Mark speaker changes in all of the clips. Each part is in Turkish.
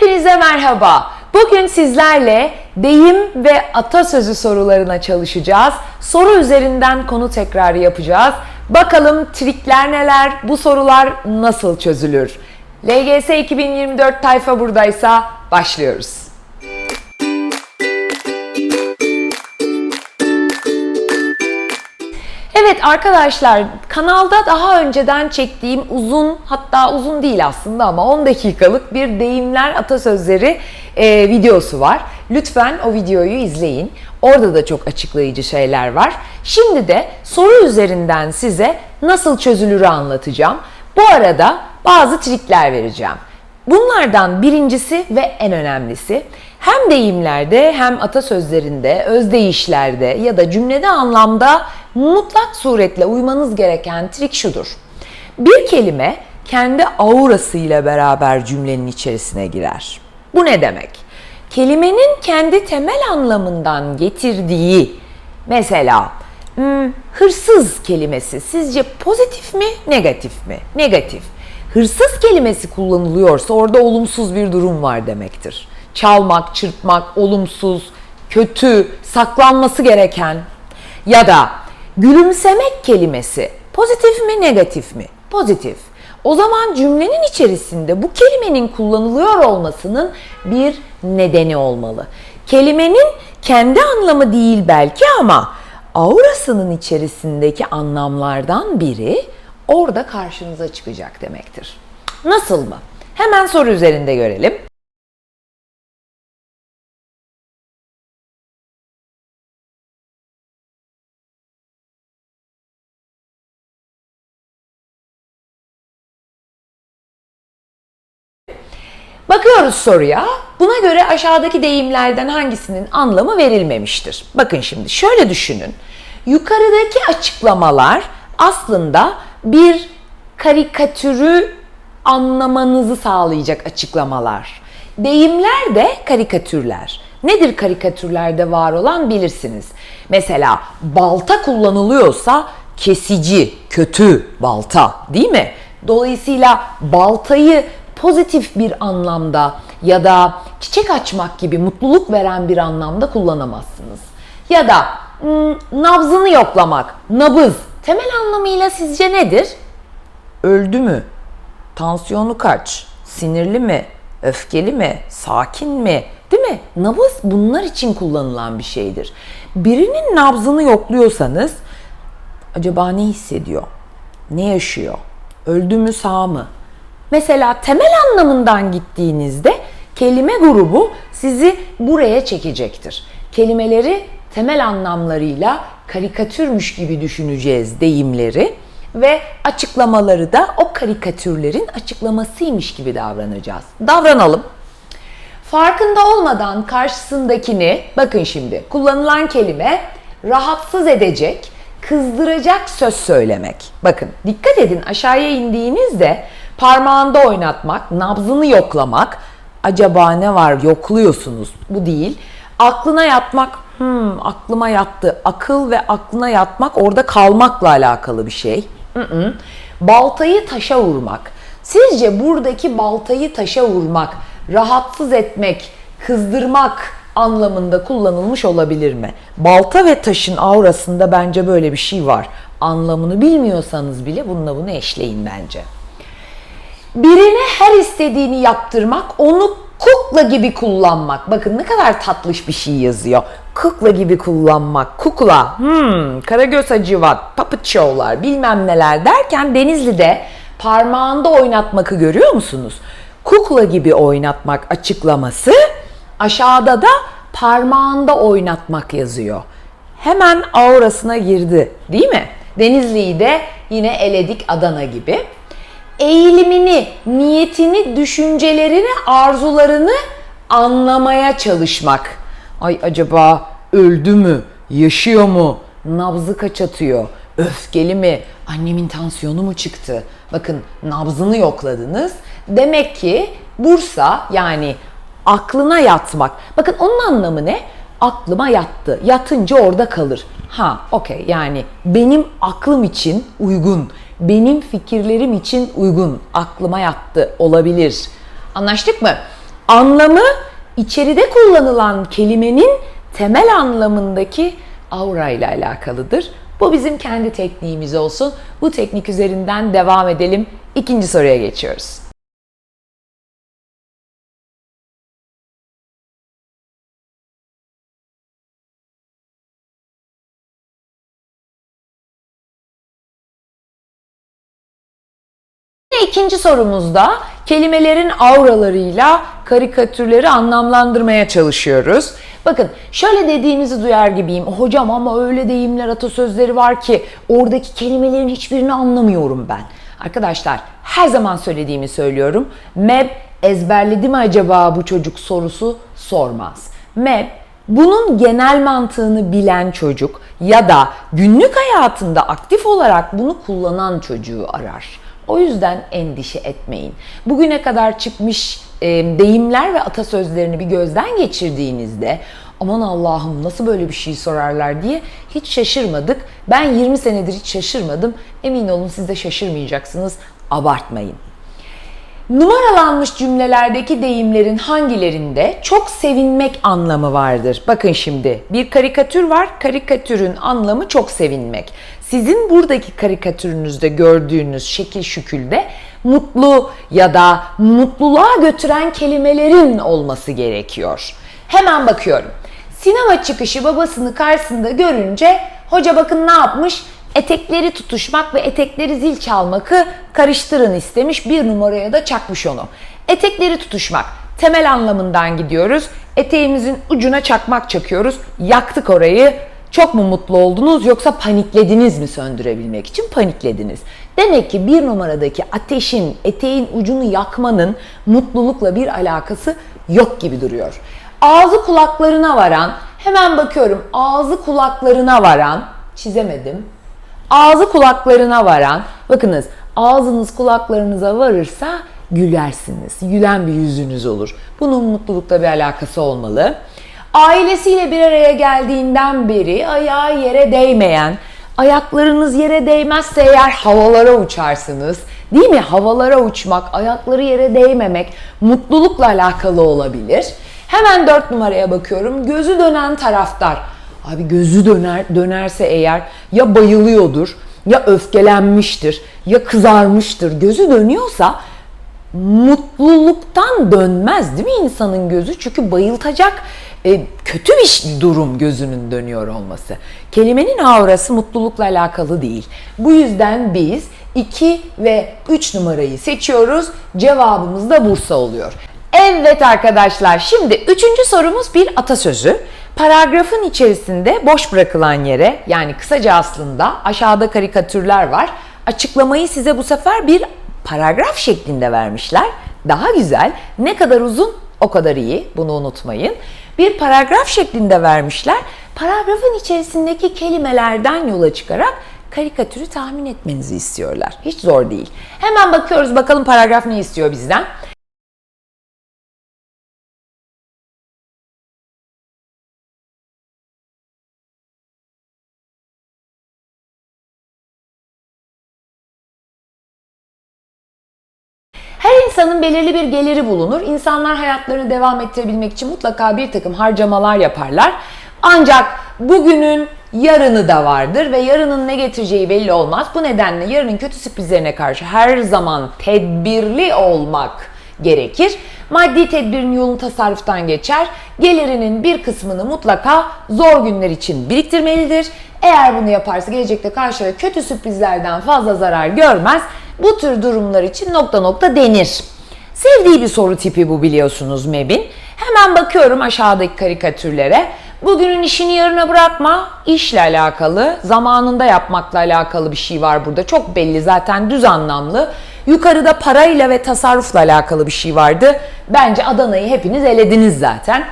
Speaker 1: Hepinize merhaba. Bugün sizlerle deyim ve atasözü sorularına çalışacağız. Soru üzerinden konu tekrarı yapacağız. Bakalım trikler neler, bu sorular nasıl çözülür? LGS 2024 tayfa buradaysa başlıyoruz. Evet arkadaşlar kanalda daha önceden çektiğim uzun hatta uzun değil aslında ama 10 dakikalık bir deyimler atasözleri e, videosu var. Lütfen o videoyu izleyin. Orada da çok açıklayıcı şeyler var. Şimdi de soru üzerinden size nasıl çözülürü anlatacağım. Bu arada bazı trikler vereceğim. Bunlardan birincisi ve en önemlisi hem deyimlerde hem atasözlerinde, özdeyişlerde ya da cümlede anlamda mutlak suretle uymanız gereken trik şudur. Bir kelime kendi aurasıyla beraber cümlenin içerisine girer. Bu ne demek? Kelimenin kendi temel anlamından getirdiği mesela hmm, hırsız kelimesi sizce pozitif mi, negatif mi? Negatif. Hırsız kelimesi kullanılıyorsa orada olumsuz bir durum var demektir. Çalmak, çırpmak, olumsuz, kötü, saklanması gereken ya da gülümsemek kelimesi pozitif mi, negatif mi? Pozitif. O zaman cümlenin içerisinde bu kelimenin kullanılıyor olmasının bir nedeni olmalı. Kelimenin kendi anlamı değil belki ama aurasının içerisindeki anlamlardan biri orada karşınıza çıkacak demektir. Nasıl mı? Hemen soru üzerinde görelim. Bakıyoruz soruya. Buna göre aşağıdaki deyimlerden hangisinin anlamı verilmemiştir? Bakın şimdi şöyle düşünün. Yukarıdaki açıklamalar aslında bir karikatürü anlamanızı sağlayacak açıklamalar. Deyimler de karikatürler. Nedir karikatürlerde var olan bilirsiniz. Mesela balta kullanılıyorsa kesici, kötü balta değil mi? Dolayısıyla baltayı pozitif bir anlamda ya da çiçek açmak gibi mutluluk veren bir anlamda kullanamazsınız. Ya da hmm, nabzını yoklamak, nabız temel anlamıyla sizce nedir? Öldü mü? Tansiyonu kaç? Sinirli mi? Öfkeli mi? Sakin mi? Değil mi? Nabız bunlar için kullanılan bir şeydir. Birinin nabzını yokluyorsanız acaba ne hissediyor? Ne yaşıyor? Öldü mü sağ mı? Mesela temel anlamından gittiğinizde kelime grubu sizi buraya çekecektir. Kelimeleri temel anlamlarıyla karikatürmüş gibi düşüneceğiz deyimleri ve açıklamaları da o karikatürlerin açıklamasıymış gibi davranacağız. Davranalım. Farkında olmadan karşısındakini, bakın şimdi kullanılan kelime rahatsız edecek, kızdıracak söz söylemek. Bakın dikkat edin aşağıya indiğinizde parmağında oynatmak, nabzını yoklamak, acaba ne var yokluyorsunuz bu değil. Aklına yatmak, hmm, aklıma yattı. Akıl ve aklına yatmak orada kalmakla alakalı bir şey. Hı-hı. Baltayı taşa vurmak. Sizce buradaki baltayı taşa vurmak, rahatsız etmek, kızdırmak anlamında kullanılmış olabilir mi? Balta ve taşın aurasında bence böyle bir şey var. Anlamını bilmiyorsanız bile bununla bunu eşleyin bence. Birine her istediğini yaptırmak, onu kukla gibi kullanmak. Bakın ne kadar tatlış bir şey yazıyor. Kukla gibi kullanmak. Kukla, hmm, Karagöz Hacivat, puppet show'lar bilmem neler derken Denizli'de parmağında oynatmakı görüyor musunuz? Kukla gibi oynatmak açıklaması aşağıda da parmağında oynatmak yazıyor. Hemen aurasına girdi değil mi? Denizli'yi de yine eledik Adana gibi eğilimini, niyetini, düşüncelerini, arzularını anlamaya çalışmak. Ay acaba öldü mü? Yaşıyor mu? Nabzı kaç atıyor? Öfkeli mi? Annemin tansiyonu mu çıktı? Bakın nabzını yokladınız. Demek ki Bursa yani aklına yatmak. Bakın onun anlamı ne? Aklıma yattı. Yatınca orada kalır. Ha okey yani benim aklım için uygun benim fikirlerim için uygun, aklıma yattı olabilir. Anlaştık mı? Anlamı içeride kullanılan kelimenin temel anlamındaki aura ile alakalıdır. Bu bizim kendi tekniğimiz olsun. Bu teknik üzerinden devam edelim. İkinci soruya geçiyoruz. Yine ikinci sorumuzda kelimelerin auralarıyla karikatürleri anlamlandırmaya çalışıyoruz. Bakın şöyle dediğinizi duyar gibiyim. Hocam ama öyle deyimler, atasözleri var ki oradaki kelimelerin hiçbirini anlamıyorum ben. Arkadaşlar her zaman söylediğimi söylüyorum. MEB ezberledi mi acaba bu çocuk sorusu sormaz. MEB bunun genel mantığını bilen çocuk ya da günlük hayatında aktif olarak bunu kullanan çocuğu arar. O yüzden endişe etmeyin. Bugüne kadar çıkmış e, deyimler ve atasözlerini bir gözden geçirdiğinizde aman Allah'ım nasıl böyle bir şey sorarlar diye hiç şaşırmadık. Ben 20 senedir hiç şaşırmadım. Emin olun siz de şaşırmayacaksınız. Abartmayın. Numaralanmış cümlelerdeki deyimlerin hangilerinde çok sevinmek anlamı vardır? Bakın şimdi bir karikatür var. Karikatürün anlamı çok sevinmek. Sizin buradaki karikatürünüzde gördüğünüz şekil şükülde mutlu ya da mutluluğa götüren kelimelerin olması gerekiyor. Hemen bakıyorum. Sinema çıkışı babasını karşısında görünce hoca bakın ne yapmış? etekleri tutuşmak ve etekleri zil çalmakı karıştırın istemiş. Bir numaraya da çakmış onu. Etekleri tutuşmak temel anlamından gidiyoruz. Eteğimizin ucuna çakmak çakıyoruz. Yaktık orayı. Çok mu mutlu oldunuz yoksa paniklediniz mi söndürebilmek için? Paniklediniz. Demek ki bir numaradaki ateşin, eteğin ucunu yakmanın mutlulukla bir alakası yok gibi duruyor. Ağzı kulaklarına varan, hemen bakıyorum ağzı kulaklarına varan, çizemedim, ağzı kulaklarına varan, bakınız ağzınız kulaklarınıza varırsa gülersiniz. Gülen bir yüzünüz olur. Bunun mutlulukla bir alakası olmalı. Ailesiyle bir araya geldiğinden beri ayağı yere değmeyen, ayaklarınız yere değmezse eğer havalara uçarsınız. Değil mi? Havalara uçmak, ayakları yere değmemek mutlulukla alakalı olabilir. Hemen dört numaraya bakıyorum. Gözü dönen taraftar. Abi gözü döner dönerse eğer ya bayılıyordur, ya öfkelenmiştir, ya kızarmıştır. Gözü dönüyorsa mutluluktan dönmez değil mi insanın gözü? Çünkü bayıltacak e, kötü bir durum gözünün dönüyor olması. Kelimenin aurası mutlulukla alakalı değil. Bu yüzden biz 2 ve 3 numarayı seçiyoruz. Cevabımız da Bursa oluyor. Evet arkadaşlar şimdi üçüncü sorumuz bir atasözü. Paragrafın içerisinde boş bırakılan yere yani kısaca aslında aşağıda karikatürler var. Açıklamayı size bu sefer bir paragraf şeklinde vermişler. Daha güzel. Ne kadar uzun o kadar iyi. Bunu unutmayın. Bir paragraf şeklinde vermişler. Paragrafın içerisindeki kelimelerden yola çıkarak karikatürü tahmin etmenizi istiyorlar. Hiç zor değil. Hemen bakıyoruz bakalım paragraf ne istiyor bizden. İnsanın belirli bir geliri bulunur. İnsanlar hayatlarını devam ettirebilmek için mutlaka bir takım harcamalar yaparlar. Ancak bugünün yarını da vardır ve yarının ne getireceği belli olmaz. Bu nedenle yarının kötü sürprizlerine karşı her zaman tedbirli olmak gerekir. Maddi tedbirin yolunu tasarruftan geçer. Gelirinin bir kısmını mutlaka zor günler için biriktirmelidir. Eğer bunu yaparsa gelecekte karşıya kötü sürprizlerden fazla zarar görmez. Bu tür durumlar için nokta nokta denir. Sevdiği bir soru tipi bu biliyorsunuz MEB'in. Hemen bakıyorum aşağıdaki karikatürlere. Bugünün işini yarına bırakma. İşle alakalı, zamanında yapmakla alakalı bir şey var burada. Çok belli zaten düz anlamlı. Yukarıda parayla ve tasarrufla alakalı bir şey vardı. Bence Adana'yı hepiniz elediniz zaten.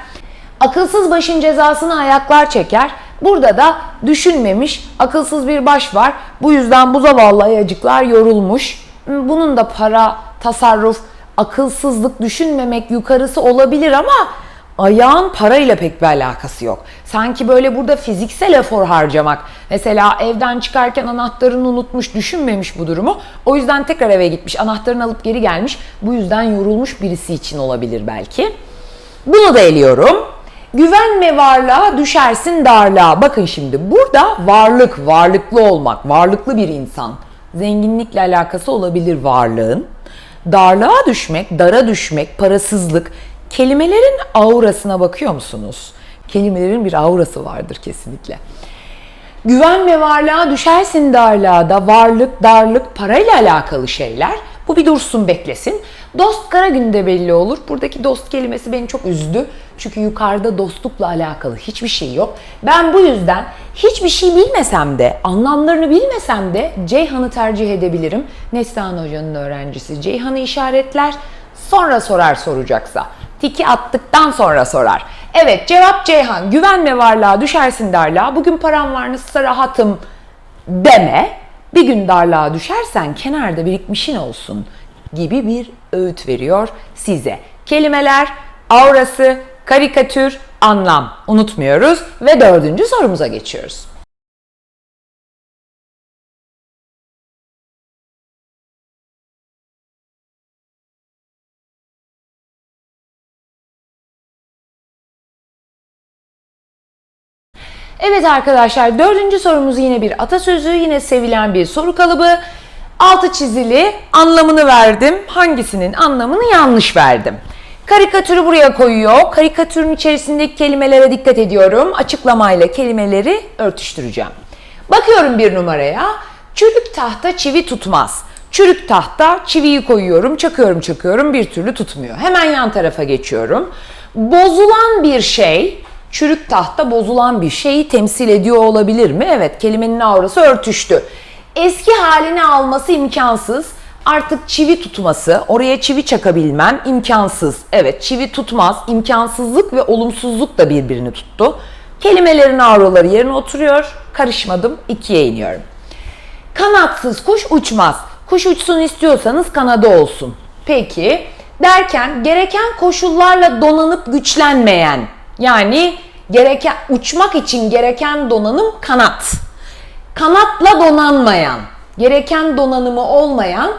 Speaker 1: Akılsız başın cezasını ayaklar çeker. Burada da düşünmemiş, akılsız bir baş var. Bu yüzden bu zavallı ayacıklar yorulmuş. Bunun da para, tasarruf, akılsızlık, düşünmemek yukarısı olabilir ama ayağın parayla pek bir alakası yok. Sanki böyle burada fiziksel efor harcamak. Mesela evden çıkarken anahtarını unutmuş, düşünmemiş bu durumu. O yüzden tekrar eve gitmiş, anahtarını alıp geri gelmiş. Bu yüzden yorulmuş birisi için olabilir belki. Bunu da eliyorum. Güvenme varlığa düşersin darlığa. Bakın şimdi burada varlık, varlıklı olmak, varlıklı bir insan. Zenginlikle alakası olabilir varlığın. Darlığa düşmek, dara düşmek, parasızlık. Kelimelerin aurasına bakıyor musunuz? Kelimelerin bir aurası vardır kesinlikle. Güven ve varlığa düşersin darlığa da varlık, darlık, parayla alakalı şeyler. Bu bir dursun beklesin. Dost kara günde belli olur. Buradaki dost kelimesi beni çok üzdü. Çünkü yukarıda dostlukla alakalı hiçbir şey yok. Ben bu yüzden hiçbir şey bilmesem de, anlamlarını bilmesem de Ceyhan'ı tercih edebilirim. Neslihan Hoca'nın öğrencisi Ceyhan'ı işaretler, sonra sorar soracaksa. Tiki attıktan sonra sorar. Evet cevap Ceyhan. Güven ve varlığa düşersin darlığa. Bugün param var nasılsa rahatım deme. Bir gün darlığa düşersen kenarda birikmişin olsun gibi bir öğüt veriyor size. Kelimeler, aurası, karikatür, anlam unutmuyoruz ve dördüncü sorumuza geçiyoruz. Evet arkadaşlar dördüncü sorumuz yine bir atasözü, yine sevilen bir soru kalıbı. Altı çizili anlamını verdim. Hangisinin anlamını yanlış verdim? Karikatürü buraya koyuyor. Karikatürün içerisindeki kelimelere dikkat ediyorum. Açıklamayla kelimeleri örtüştüreceğim. Bakıyorum bir numaraya. Çürük tahta çivi tutmaz. Çürük tahta çiviyi koyuyorum, çakıyorum çakıyorum bir türlü tutmuyor. Hemen yan tarafa geçiyorum. Bozulan bir şey, çürük tahta bozulan bir şeyi temsil ediyor olabilir mi? Evet, kelimenin aurası örtüştü. Eski halini alması imkansız. Artık çivi tutması, oraya çivi çakabilmem imkansız. Evet, çivi tutmaz. İmkansızlık ve olumsuzluk da birbirini tuttu. Kelimelerin auraları yerine oturuyor. Karışmadım. ikiye iniyorum. Kanatsız kuş uçmaz. Kuş uçsun istiyorsanız kanadı olsun. Peki derken gereken koşullarla donanıp güçlenmeyen yani gereken uçmak için gereken donanım kanat. Kanatla donanmayan, gereken donanımı olmayan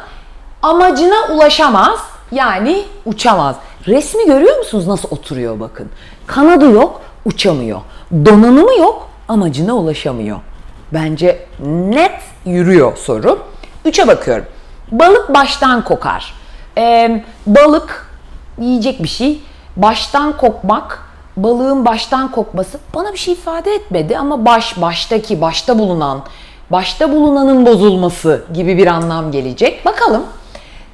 Speaker 1: amacına ulaşamaz yani uçamaz. Resmi görüyor musunuz nasıl oturuyor bakın. Kanadı yok, uçamıyor. Donanımı yok, amacına ulaşamıyor. Bence net yürüyor soru. Üçe bakıyorum. Balık baştan kokar. Ee, balık yiyecek bir şey. Baştan kokmak, balığın baştan kokması bana bir şey ifade etmedi ama baş, baştaki, başta bulunan, başta bulunanın bozulması gibi bir anlam gelecek. Bakalım.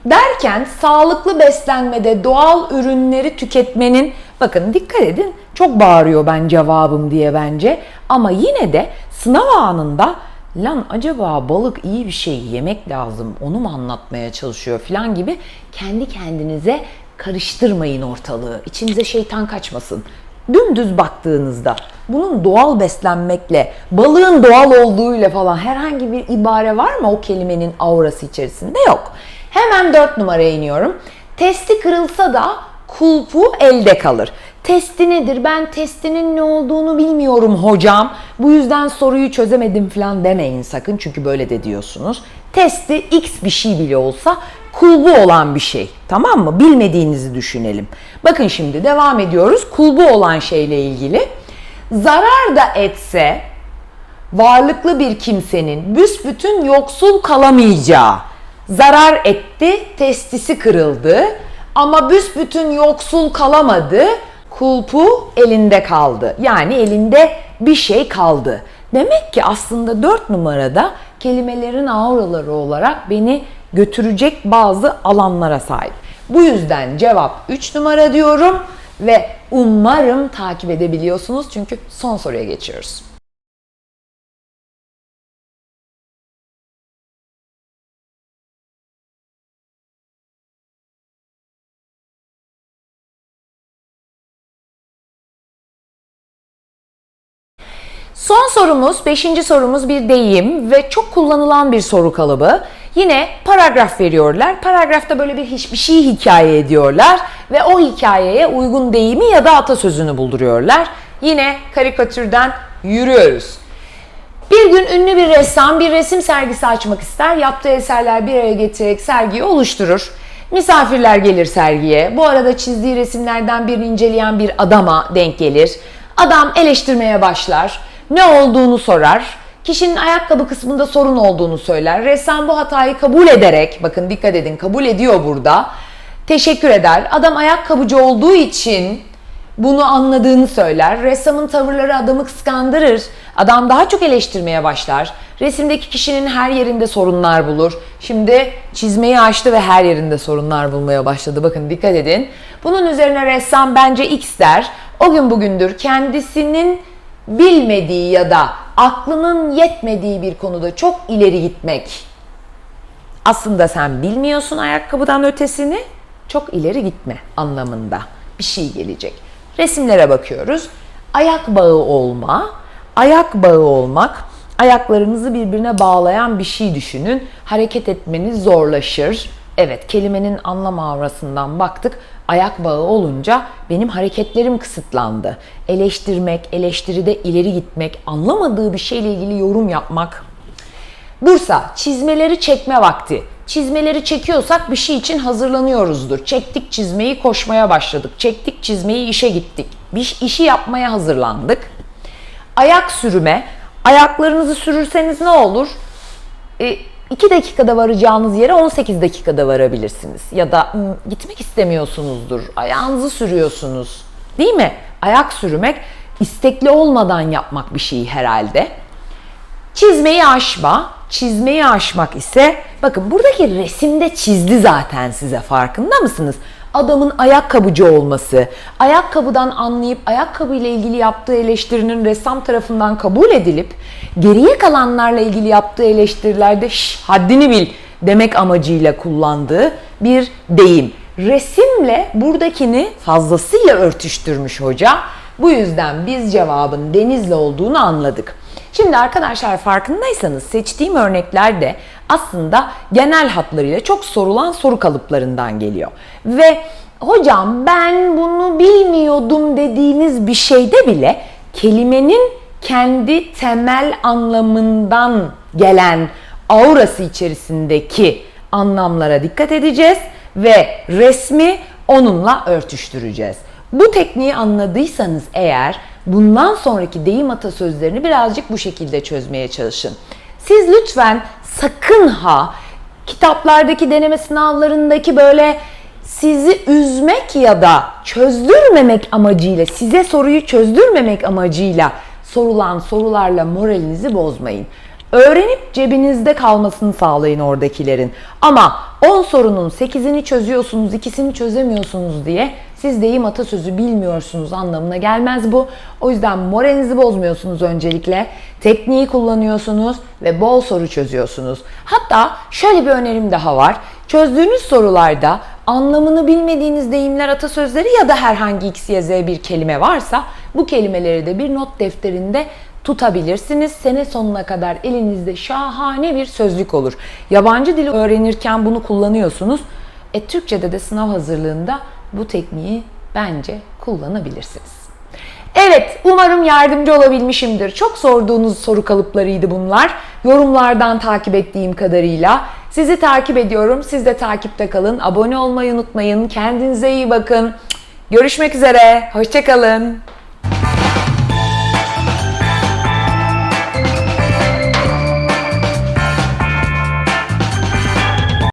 Speaker 1: Derken sağlıklı beslenmede doğal ürünleri tüketmenin bakın dikkat edin çok bağırıyor ben cevabım diye bence ama yine de sınav anında lan acaba balık iyi bir şey yemek lazım onu mu anlatmaya çalışıyor falan gibi kendi kendinize karıştırmayın ortalığı. İçinize şeytan kaçmasın. Dümdüz baktığınızda bunun doğal beslenmekle, balığın doğal olduğuyla falan herhangi bir ibare var mı o kelimenin aurası içerisinde? Yok. Hemen 4 numaraya iniyorum. Testi kırılsa da kulpu elde kalır. Testi nedir? Ben testinin ne olduğunu bilmiyorum hocam. Bu yüzden soruyu çözemedim falan demeyin sakın çünkü böyle de diyorsunuz. Testi x bir şey bile olsa kulbu olan bir şey. Tamam mı? Bilmediğinizi düşünelim. Bakın şimdi devam ediyoruz. Kulbu olan şeyle ilgili. Zarar da etse varlıklı bir kimsenin büsbütün yoksul kalamayacağı zarar etti, testisi kırıldı ama büsbütün yoksul kalamadı, kulpu elinde kaldı. Yani elinde bir şey kaldı. Demek ki aslında 4 numarada kelimelerin auraları olarak beni götürecek bazı alanlara sahip. Bu yüzden cevap 3 numara diyorum ve umarım takip edebiliyorsunuz çünkü son soruya geçiyoruz. Son sorumuz, beşinci sorumuz bir deyim ve çok kullanılan bir soru kalıbı. Yine paragraf veriyorlar. Paragrafta böyle bir hiçbir şey hikaye ediyorlar ve o hikayeye uygun deyimi ya da atasözünü bulduruyorlar. Yine karikatürden yürüyoruz. Bir gün ünlü bir ressam bir resim sergisi açmak ister. Yaptığı eserler bir araya getirerek sergiyi oluşturur. Misafirler gelir sergiye. Bu arada çizdiği resimlerden birini inceleyen bir adama denk gelir. Adam eleştirmeye başlar. Ne olduğunu sorar. Kişinin ayakkabı kısmında sorun olduğunu söyler. Ressam bu hatayı kabul ederek, bakın dikkat edin kabul ediyor burada. Teşekkür eder. Adam ayakkabıcı olduğu için bunu anladığını söyler. Ressamın tavırları adamı kıskandırır. Adam daha çok eleştirmeye başlar. Resimdeki kişinin her yerinde sorunlar bulur. Şimdi çizmeyi açtı ve her yerinde sorunlar bulmaya başladı. Bakın dikkat edin. Bunun üzerine ressam bence X der. O gün bugündür kendisinin bilmediği ya da aklının yetmediği bir konuda çok ileri gitmek. Aslında sen bilmiyorsun ayakkabıdan ötesini. Çok ileri gitme anlamında bir şey gelecek. Resimlere bakıyoruz. Ayak bağı olma, ayak bağı olmak, ayaklarınızı birbirine bağlayan bir şey düşünün. Hareket etmeniz zorlaşır. Evet, kelimenin anlam avrasından baktık. Ayak bağı olunca benim hareketlerim kısıtlandı. Eleştirmek, eleştiride ileri gitmek, anlamadığı bir şeyle ilgili yorum yapmak Bursa, çizmeleri çekme vakti. Çizmeleri çekiyorsak bir şey için hazırlanıyoruzdur. Çektik çizmeyi koşmaya başladık. Çektik çizmeyi işe gittik. Bir işi yapmaya hazırlandık. Ayak sürüme. Ayaklarınızı sürürseniz ne olur? 2 dakikada varacağınız yere 18 dakikada varabilirsiniz. Ya da "Hmm, gitmek istemiyorsunuzdur. Ayağınızı sürüyorsunuz. Değil mi? Ayak sürmek istekli olmadan yapmak bir şey herhalde. Çizmeyi aşma. Çizmeyi aşmak ise bakın buradaki resimde çizdi zaten size farkında mısınız? Adamın ayakkabıcı olması, ayakkabıdan anlayıp ayakkabı ile ilgili yaptığı eleştirinin ressam tarafından kabul edilip geriye kalanlarla ilgili yaptığı eleştirilerde "Şş, haddini bil demek amacıyla kullandığı bir deyim. Resimle buradakini fazlasıyla örtüştürmüş hoca. Bu yüzden biz cevabın denizle olduğunu anladık. Şimdi arkadaşlar farkındaysanız seçtiğim örnekler de aslında genel hatlarıyla çok sorulan soru kalıplarından geliyor. Ve hocam ben bunu bilmiyordum dediğiniz bir şeyde bile kelimenin kendi temel anlamından gelen aurası içerisindeki anlamlara dikkat edeceğiz ve resmi onunla örtüştüreceğiz. Bu tekniği anladıysanız eğer bundan sonraki deyim atasözlerini birazcık bu şekilde çözmeye çalışın. Siz lütfen sakın ha kitaplardaki deneme sınavlarındaki böyle sizi üzmek ya da çözdürmemek amacıyla, size soruyu çözdürmemek amacıyla sorulan sorularla moralinizi bozmayın. Öğrenip cebinizde kalmasını sağlayın oradakilerin. Ama 10 sorunun 8'ini çözüyorsunuz, ikisini çözemiyorsunuz diye siz deyim atasözü bilmiyorsunuz anlamına gelmez bu. O yüzden moralinizi bozmuyorsunuz öncelikle. Tekniği kullanıyorsunuz ve bol soru çözüyorsunuz. Hatta şöyle bir önerim daha var. Çözdüğünüz sorularda anlamını bilmediğiniz deyimler, atasözleri ya da herhangi x, y, z bir kelime varsa bu kelimeleri de bir not defterinde tutabilirsiniz. Sene sonuna kadar elinizde şahane bir sözlük olur. Yabancı dili öğrenirken bunu kullanıyorsunuz. E Türkçe'de de sınav hazırlığında bu tekniği bence kullanabilirsiniz. Evet, umarım yardımcı olabilmişimdir. Çok sorduğunuz soru kalıplarıydı bunlar. Yorumlardan takip ettiğim kadarıyla. Sizi takip ediyorum. Siz de takipte kalın. Abone olmayı unutmayın. Kendinize iyi bakın. Görüşmek üzere. Hoşçakalın.